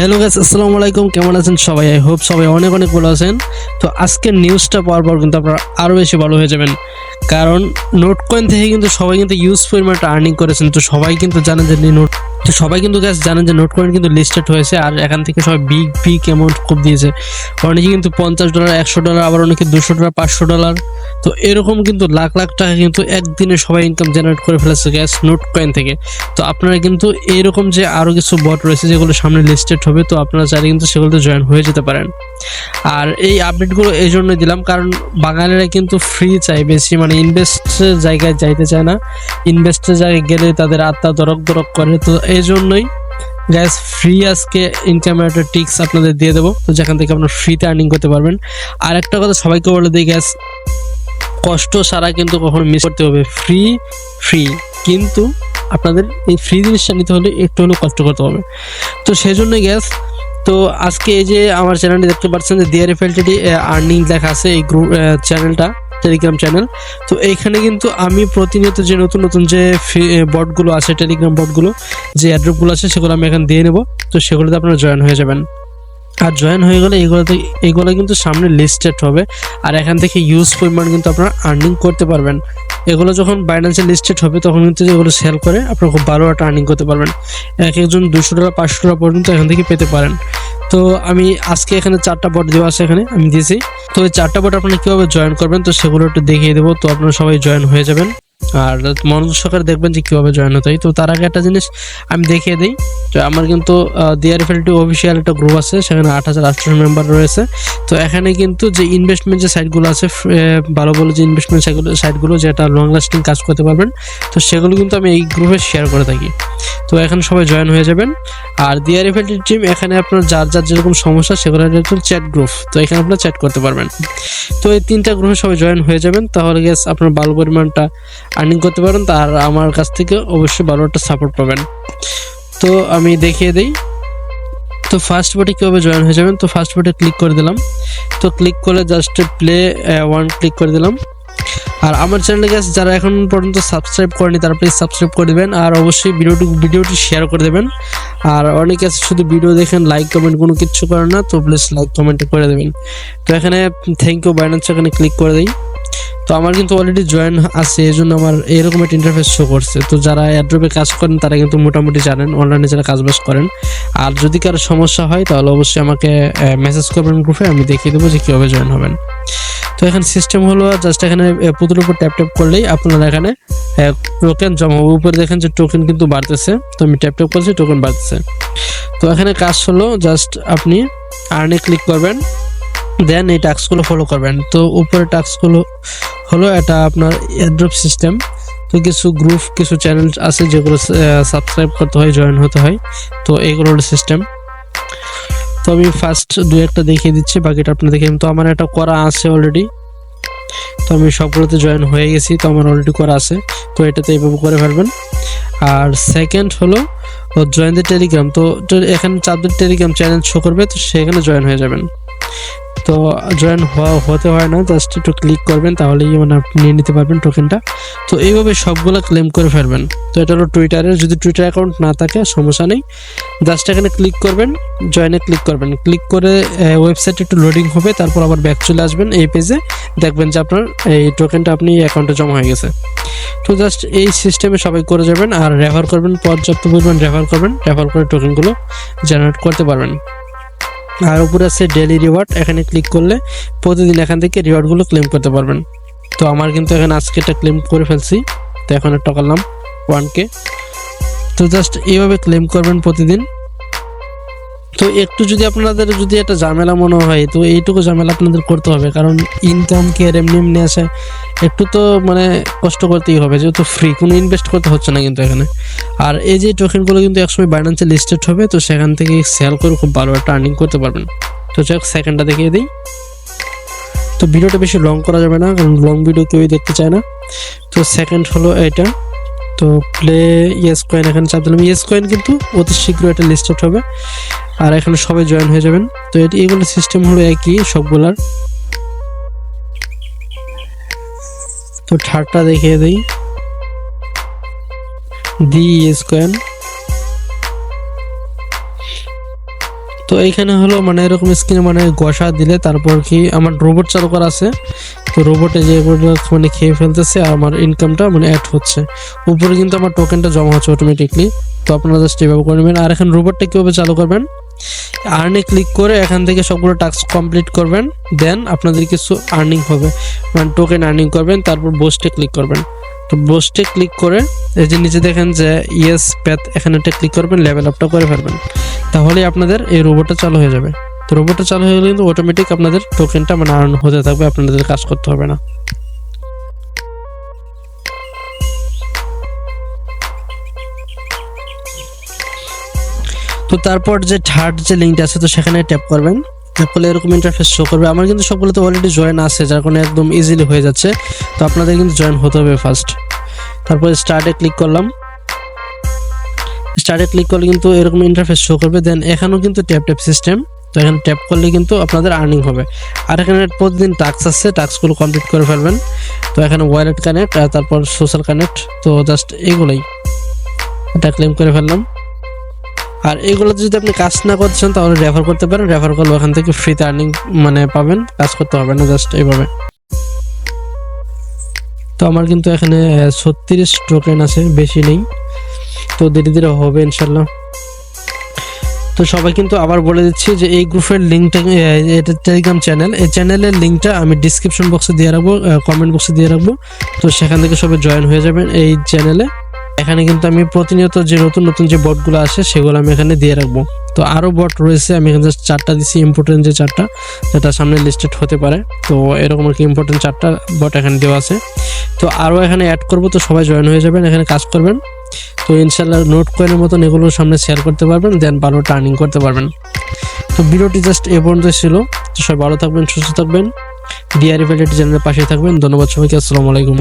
Hello guys আসসালামু আলাইকুম। কেমন আছেন সবাই? আই হোপ সবাই অনেক অনেক ভালো আছেন। তো আজকের নিউজটা পাওয়ার পর কিন্তু আপনারা আরও বেশি ভালো হয়ে যাবেন। কারণ নোট কয়েন থেকে কিন্তু সবাই কিন্তু ইউজ পরিমাণটা আর্নিং করেছেন। তো সবাই কিন্তু জানেন যে নোট তো সবাই কিন্তু গ্যাস জানেন যে নোট কয়েন কিন্তু লিস্টেড হয়েছে আর এখান থেকে সবাই বিগ বিগ অ্যামাউন্ট খুব দিয়েছে। অনেকে কিন্তু পঞ্চাশ ডলার একশো ডলার আবার অনেকে দুশো ডলার পাঁচশো ডলার তো এরকম কিন্তু লাখ লাখ টাকা কিন্তু একদিনে সবাই ইনকাম জেনারেট করে ফেলেছে গ্যাস নোট কয়েন থেকে। তো আপনারা কিন্তু এরকম যে আরও কিছু বট রয়েছে যেগুলো সামনে লিস্টেড হবে, তো আপনারা চাইলে কিন্তু সেগুলোতে জয়েন হয়ে যেতে পারেন। আর এই আপডেটগুলো এই জন্যই দিলাম, কারণ বাঙালিরা কিন্তু ফ্রি চাই বেশি মানে ইনভেস্টের জায়গায় যাইতে চায় না। ইনভেস্টের জায়গায় গেলে তাদের আত্মা দরক দরক করে। তো এই জন্যই গ্যাস ফ্রি আজকে ইনকাম একটা টিক্স আপনাদের দিয়ে দেবো। তো যেখান থেকে আপনারা ফ্রিতে আর্নিং করতে পারবেন। আর একটা কথা সবাইকে বলে দিই গ্যাস কষ্ট সারা কিন্তু কখনো মিস করতে হবে। ফ্রি ফ্রি কিন্তু আপনাদের এই ফ্রি জিনিসটা নিতে হলে একটু হলেও কষ্ট করতে হবে। তো সেই জন্য গ্যাস তো আজকে এই যে আমার চ্যানেলটি দেখতে পাচ্ছেন যে ডিআর এফএলটি আর্নিং লেখা আছে এই গ্রুপ চ্যানেলটা টেলিগ্রাম চ্যানেল তো এইখানে কিন্তু আমি প্রতিনিয়ত যে নতুন নতুন যে বটগুলো আছে টেলিগ্রাম বটগুলো যে অ্যাড্রপগুলো আছে, সেগুলো আমি এখন দিয়ে নেব। তো সেগুলোতে আপনারা জয়েন হয়ে যাবেন। আর জয়েন হয়ে গেলে এইগুলোতে এইগুলো কিন্তু সামনে লিস্টেড হবে। আর এখান থেকে ইউজ পরিমাণ কিন্তু আপনারা আর্নিং করতে পারবেন। এগুলো যখন বাইন্যান্সে লিস্টেড হবে, তখন কিন্তু এগুলো সেল করে আপনারা খুব ভালো একটা আর্নিং করতে পারবেন। এক একজন দুশো টাকা, পাঁচশো টাকা পর্যন্ত এখান থেকে পেতে পারেন। তো আমি আজকে এখানে চারটা বট দেওয়া আছে এখানে, আমি দিয়েছি। তো এই চারটা বট আপনারা কীভাবে জয়েন করবেন, তো সেগুলো একটু দেখিয়ে দেবো। তো আপনারা সবাই জয়েন হয়ে যাবেন। আর মনোযোগ সহকারে দেখবেন যে কীভাবে জয়েন হতে হয়। তো তার আগে একটা জিনিস আমি দেখিয়ে দিই তো আমার কিন্তু ডিআরএফএলটি অফিসিয়াল একটা গ্রুপ আছে, সেখানে আট হাজার আটশো মেম্বার রয়েছে। তো এখানে কিন্তু যে ইনভেস্টমেন্ট যে সাইটগুলো আছে ভালো ভালো যে ইনভেস্টমেন্ট সাইটগুলো সাইটগুলো যেটা লং লাস্টিং কাজ করতে পারবেন, তো সেগুলো কিন্তু আমি এই গ্রুপে শেয়ার করে থাকি। তো এখানে সবাই জয়েন হয়ে যাবেন। আর ডিআরএফএলটি টিম এখানে আপনার যার যার যেরকম সমস্যা, সেগুলো একটু চ্যাট গ্রুপ তো এখানে আপনার চ্যাট করতে পারবেন। তো এই তিনটা গ্রুপে সবাই জয়েন হয়ে যাবেন, তাহলে গ্যাস আপনার ভালো পরিমাণটা আর্নিং করতে পারেন, তার আমার কাছ থেকে অবশ্যই ভালো একটা সাপোর্ট পাবেন। তো আমি দেখিয়ে দিই। তো ফার্স্ট বোটে কীভাবে জয়েন হয়ে যাবেন? তো ফার্স্ট বোটে ক্লিক করে দিলাম। তো ক্লিক করে জাস্ট প্লে ওয়ান ক্লিক করে দিলাম। আর আমার চ্যানেলে গেছে যারা এখন পর্যন্ত সাবস্ক্রাইব করেনি, তারা প্লিজ সাবস্ক্রাইব করে দেবেন। আর অবশ্যই ভিডিওটি ভিডিওটি শেয়ার করে দেবেন। আর অনেকে আছে শুধু ভিডিও দেখেন লাইক কমেন্ট কোনো কিছু করেন না, তো প্লিজ লাইক কমেন্ট করে দেবেন। তো এখানে থ্যাংক ইউ বাইনান্স এখানে ক্লিক করে দিই। তো আমার কিন্তু অলরেডি জয়েন আছে এই জন্য আমার এরকম একটা ইন্টারফেস শো করছে। তো যারা অ্যাড্রপে কাজ করেন, তারা কিন্তু মোটামুটি জানেন অনলাইনে যারা কাজবাজ করেন। আর যদি কারও সমস্যা হয়, তাহলে অবশ্যই আমাকে মেসেজ করবেন গ্রুপে আমি দেখিয়ে দেবো যে কীভাবে জয়েন হবেন। তো এখানে সিস্টেম হলো জাস্ট এখানে পুতুর উপর ট্যাপ ট্যাপ করলেই আপনারা এখানে টোকেন জমা হবে। উপরে দেখেন যে টোকেন কিন্তু বাড়তেছে। তো আমি ট্যাপ ট্যাপ করছি টোকেন বাড়তেছে। তো এখানে কাজ হলো জাস্ট আপনি আর্নে ক্লিক করবেন। দেন এই টাস্কগুলো ফলো করবেন। তো উপরে টাস্কগুলো হলো এটা আপনার এয়ারড্রপ সিস্টেম তো কিছু গ্রুপ কিছু চ্যানেল আছে যেগুলো সাবস্ক্রাইব করতে হয় জয়েন হতে হয়। তো এইগুলো হলো সিস্টেম তো আমি ফার্স্ট দু একটা দেখিয়ে দিচ্ছি, বাকিটা আপনি দেখে তো আমার এটা করা আছে অলরেডি তো আমি সবগুলোতে জয়েন হয়ে গেছি, তো আমার অলরেডি করা আছে। তো এটাতে এইভাবে করে ফেলবেন। আর সেকেন্ড হলো জয়েন দ্য টেলিগ্রাম তো এখানে চারদের টেলিগ্রাম চ্যানেল শো করবে, তো সেখানে জয়েন হয়ে যাবেন। তো জয়েন হওয়া হতে হয় না জাস্ট একটু ক্লিক করবেন, তাহলেই মানে আপনি নিয়ে নিতে পারবেন টোকেনটা তো এইভাবে সবগুলো ক্লেম করে ফেলবেন। তো এটা হলো টুইটারের যদি টুইটার অ্যাকাউন্ট না থাকে, সমস্যা নেই। জাস্ট এখানে ক্লিক করবেন জয়েনে ক্লিক করবেন। ক্লিক করে ওয়েবসাইট একটু লোডিং হবে, তারপর আবার ব্যাক চলে আসবেন এই পেজে দেখবেন যে আপনার এই টোকেনটা আপনি অ্যাকাউন্টে জমা হয়ে গেছে। তো জাস্ট এই সিস্টেমে সবাই করে যাবেন, আর রেফার করবেন, পর্যাপ্ত পরিমাণ রেফার করবেন। রেফার করে টোকেনগুলো জেনারেট করতে পারবেন। আর উপরে আছে ডেলি রিওয়ার্ড এখানে ক্লিক করলে প্রতিদিন এখান থেকে রিওয়ার্ডগুলো ক্লেম করতে পারবেন। তো আমার কিন্তু এখানে আজকে এটা ক্লেম করে ফেলছি। তো এখন একটা করলাম ওয়ান কে তো জাস্ট এইভাবে ক্লেম করবেন প্রতিদিন। তো একটু যদি আপনাদের যদি একটা ঝামেলা মনে হয়, তো এইটুকু ঝামেলা আপনাদের করতে হবে। কারণ ইনকাম কে আর এমনি এমনি আসে, একটু তো মানে কষ্ট করতেই হবে, যেহেতু ফ্রি কোনো ইনভেস্ট করতে হচ্ছে না কিন্তু এখানে। আর এই যে টোকেনগুলো কিন্তু একসময় বাইন্যান্সে লিস্টেড হবে, তো সেখান থেকে সেল করে খুব ভালো একটা আর্নিং করতে পারবেন। তো যাই হোক সেকেন্ডটা দেখিয়ে দিই। তো ভিডিওটা বেশি লং করা যাবে না, কারণ লং ভিডিও কেউই দেখতে চায় না। তো সেকেন্ড হলো এটা। তো প্লে ইয়েস কয়েন এখানে চাপ দিলাম। ইয়েস কয়েন কিন্তু অতি শীঘ্র এটা লিস্টেড হবে। আর এখানে সবাই জয়েন হয়ে যাবেন। তো এটি এগুলো সিস্টেম হলো একই, সবগুলার। তো থার্ডটা দেখিয়ে দিই। দি ইয়েস কয়েন তো এইখানে হলো মানে এরকম স্ক্রিনে মানে গসা দিলে তারপর কি আমার রোবট চালু করা আছে। তো রোবটে যে মানে খেয়ে ফেলতেছে আর আমার ইনকামটা মানে অ্যাড হচ্ছে। উপরে কিন্তু আমার টোকেনটা জমা হচ্ছে অটোমেটিকলি তো আপনারা জাস্ট এভাবে করে নেবেন। আর এখন রোবটটা কীভাবে চালু করবেন? আর্নে ক্লিক করে এখান থেকে সবগুলো টাস্ক কমপ্লিট করবেন। দেন আপনাদের কিছু আর্নিং হবে। মানে টোকেন আর্নিং করবেন, তারপর বোস্টে ক্লিক করবেন। তো বোস্টে ক্লিক করে এই যে নিচে দেখেন যে ইয়েস প্যাথ এখানে ক্লিক করবেন লেভেল আপটা করে ফেলবেন। তাহলে আপনাদের এই রোবটটা চালু হয়ে যাবে। তো রোবটটা চালু হয়ে গেলে কিন্তু অটোমেটিক আপনাদের টোকেনটা মানে আর্ন হতে থাকবে, আপনাদের কাজ করতে হবে না। তো তারপর যে থার্ড যে লিঙ্কটা আছে, তো সেখানে ট্যাপ করবেন। ট্যাপ করলে এরকম ইন্টারফেস শো করবে। আমার কিন্তু সবগুলোতে অলরেডি জয়েন আছে, যার কারণে একদম ইজিলি হয়ে যাচ্ছে। তো আপনাদের কিন্তু জয়েন হতে হবে ফার্স্ট তারপর স্টার্টে ক্লিক করলাম। স্টার্টে ক্লিক করলে কিন্তু এরকম ইন্টারফেস শো করবে। দেন এখানেও কিন্তু ট্যাপ ট্যাপ সিস্টেম এখানে ট্যাপ করলে কিন্তু আপনাদের আর্নিং হবে। আর এখানে প্রতিদিন টাস্ক আছে টাস্কগুলো কমপ্লিট করে ফেলবেন। তো এখানে ওয়ালেট কানেক্ট আর তারপর সোশ্যাল কানেক্ট তো জাস্ট এগুলোই। এটা ক্লেম করে ফেললাম। আর এগুলোতে যদি আপনি কাজ না করতে চান, তাহলে রেফার করতে পারেন। রেফার করলে ওখান থেকে ফ্রিতে আর্নিং মানে পাবেন, কাজ করতে হবে না জাস্ট এইভাবে। তো আমার কিন্তু এখানে ছত্রিশ টোকেন আছে, বেশি নেই। তো ধীরে ধীরে হবে, ইনশাল্লাহ। তো সবাই কিন্তু আবার বলে দিচ্ছি যে এই গ্রুপের লিঙ্কটা এটা টেলিগ্রাম চ্যানেল এই চ্যানেলের লিঙ্কটা আমি ডিসক্রিপশন বক্সে দিয়ে রাখব কমেন্ট বক্সে দিয়ে রাখব। তো সেখান থেকে সবাই জয়েন হয়ে যাবেন এই চ্যানেলে এখানে কিন্তু আমি প্রতিনিয়ত যে নতুন নতুন যে বটগুলো আসে, সেগুলো আমি এখানে দিয়ে রাখব। তো আরও বট রয়েছে, আমি এখানে জাস্ট চারটা দিচ্ছি ইম্পর্টেন্ট যে চারটা, যেটা সামনে লিস্টেড হতে পারে। তো এরকম আর কি ইম্পর্টেন্ট চারটা বট এখানে দেওয়া আছে। তো আরও এখানে অ্যাড করব, তো সবাই জয়েন হয়ে যাবেন, এখানে কাজ করবেন। তো ইনশাল্লাহ নোট কয়েনের মতন এগুলো সামনে শেয়ার করতে পারবেন দেন ভালো টার্নিং করতে পারবেন। তো ভিডিওটি জাস্ট এ পর্যন্ত ছিল। তো সবাই ভালো থাকবেন, সুস্থ থাকবেন। ডিআরএফ চ্যানেলের পাশে থাকবেন। ধন্যবাদ সবাইকে, আসসালামু আলাইকুম।